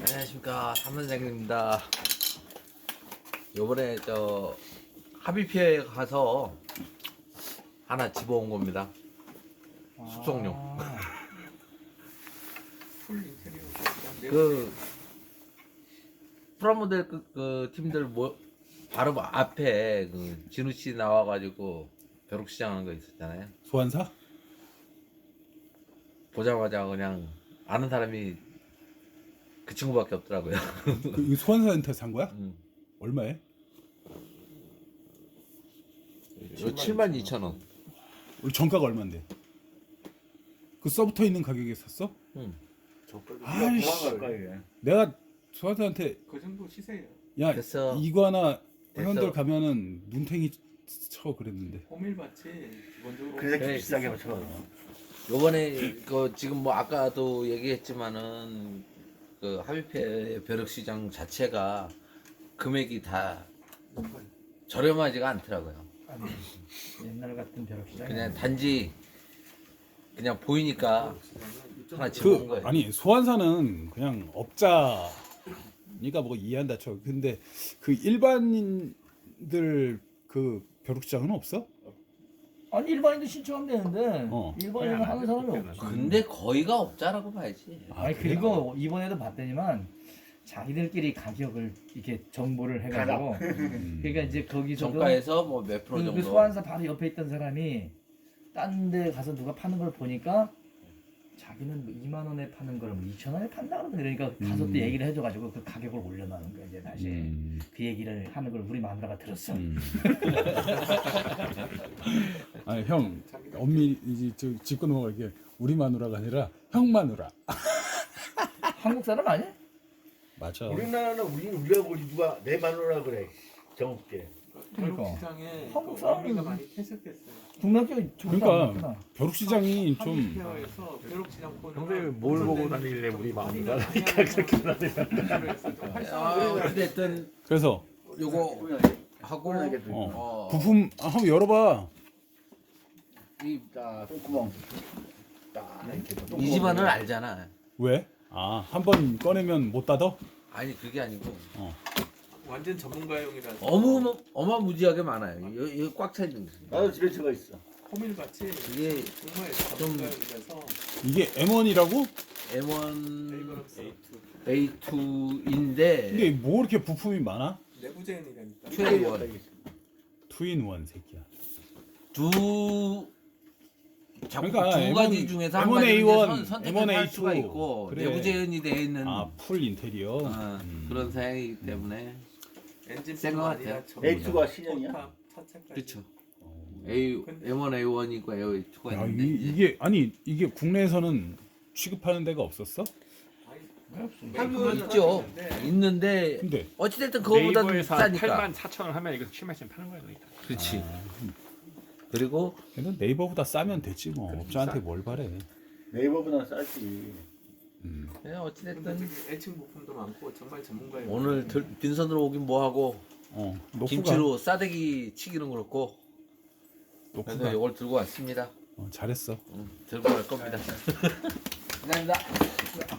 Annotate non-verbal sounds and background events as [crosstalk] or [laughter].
안녕하십니까 삼선장님입니다. 요번에 저 합의피에 가서 하나 집어온 겁니다. 숙성용. [laughs] 풀 인테리어. 그 프라모델 그, 그 팀들 뭐 바로 앞에 그 진우 씨 나와가지고 벼룩시장 하는 거 있었잖아요. 소환사? 보자마자 그냥 아는 사람이 그 친구밖에 없더라고요. [laughs] 그 소환사한테 산 거야? 음. 얼마에? 이거 7만 2천 원. 우리 정가가 얼마인데? 그 써붙어 있는 가격에 샀어? 음. 아이씨. 가까이에. 내가 소환사한테 그 정도 시세예요. 야 됐어. 이거 하나. 회원들 가면은 눈탱이 쳐 그랬는데 호밀밭이 기본적으로 그래서 네. 비싸게 맞춰. 요번에 그 지금 뭐 아까도 얘기했지만은 그 합의회 벼룩시장 자체가 금액이 다 저렴하지가 않더라고요. 옛날 같은 벼룩시장 그냥 단지 그냥 보이니까 하나 집어온 그 거예요. 아니 소환사는 그냥 업자니까 뭐 이해한다 쳐 근데 그 일반인들 그 벼룩시장은 없어? 아니 일반인도 신청하면 되는데 어. 일반인은 하는 사람이 없지 근데 거의가 없자라고 봐야지. 아니 그래? 그리고 이번에도 봤더니만 자기들끼리 가격을 이렇게 정보를 해가지고 음. 그러니까 이제 거기서도 정가에서 뭐 몇 프로 그, 정도. 그 소환사 바로 옆에 있던 사람이 딴 데 가서 누가 파는 걸 보니까 자기는 뭐 2만 원에 파는 걸 2천 원에 판다 그러더니 그러니까 가서 음. 또 얘기를 해줘가지고 그 가격을 올려놓는 거야 이제 다시 음. 그 얘기를 하는 걸 우리 마누라가 들었어 음. [laughs] 아니 형 엄밀히 이제 저 짚고 넘어갈게 우리 마누라가 아니라 형 마누라 [laughs] 한국 사람 아니야? 맞아 우리나라는 우리 우리가 보지 누가 내 마누라 그래. 정없게. 그러니까. 시장에 한국 그 사람은 의미가 많이 퇴색됐어요. 국민학교 그러니까 벼룩시장이 좀 벼룩시장 코너. 평소에 뭘 보고 다니길래 우리 마누라. 아, 어쨌든 그래서 요거 하고 어. 어, 부품 아, 한번 열어봐 이, 자, 똥구멍. 딱 이렇게. 이 집안을 알잖아. 왜? 아 한 번 꺼내면 못 닫아? 아니 그게 아니고 완전 전문가용이라서 어무 어마무지하게 많아요. 여기, 여기 꽉차 있는 거. 나도 집에 저거 있어. 호밀밭이 이게 정말 전문가용이라서 이게 M1이라고? M1 네이버럭스 A2인데 근데 뭐 이렇게 부품이 많아? 내부 제인이라니까. 최원 투인 원 새끼야 두 자꾸 그러니까 두 가지 M1 중에서 한 M1 가지를 A1, 선, 선택할 M1 수가 A2. 있고 그래. 내부 재현이 되어 있는 아 풀 인테리어 어, 음. 그런 사양이기 때문에 엔진 센것 아니라 같아요. A2가 신형이야? 그렇죠. A M1 A1 있고 A2가 야, 있는데 이, 이게 아니 이게 국내에서는 취급하는 데가 없었어? 한국 있죠. 있는데 근데 어찌됐든 그거보다 네이버에서 싸니까. 8만 4천 원 하면 이거 7만 원 파는 거야 그러니까. 그렇지. 그리고 걔는 네이버보다 싸면 됐지 뭐 업자한테 뭘 바래 네이버보다 싸지. 음. 네, 어찌됐든 근데 애칭 부품도 많고 정말 전문가용. 오늘 들, 빈손으로 오긴 뭐하고 어 노프가 김치로 싸대기 치기는 그렇고 그래서 노프가 이걸 들고 왔습니다. 어, 잘했어 음, 들고 갈 겁니다. 감사합니다. [laughs]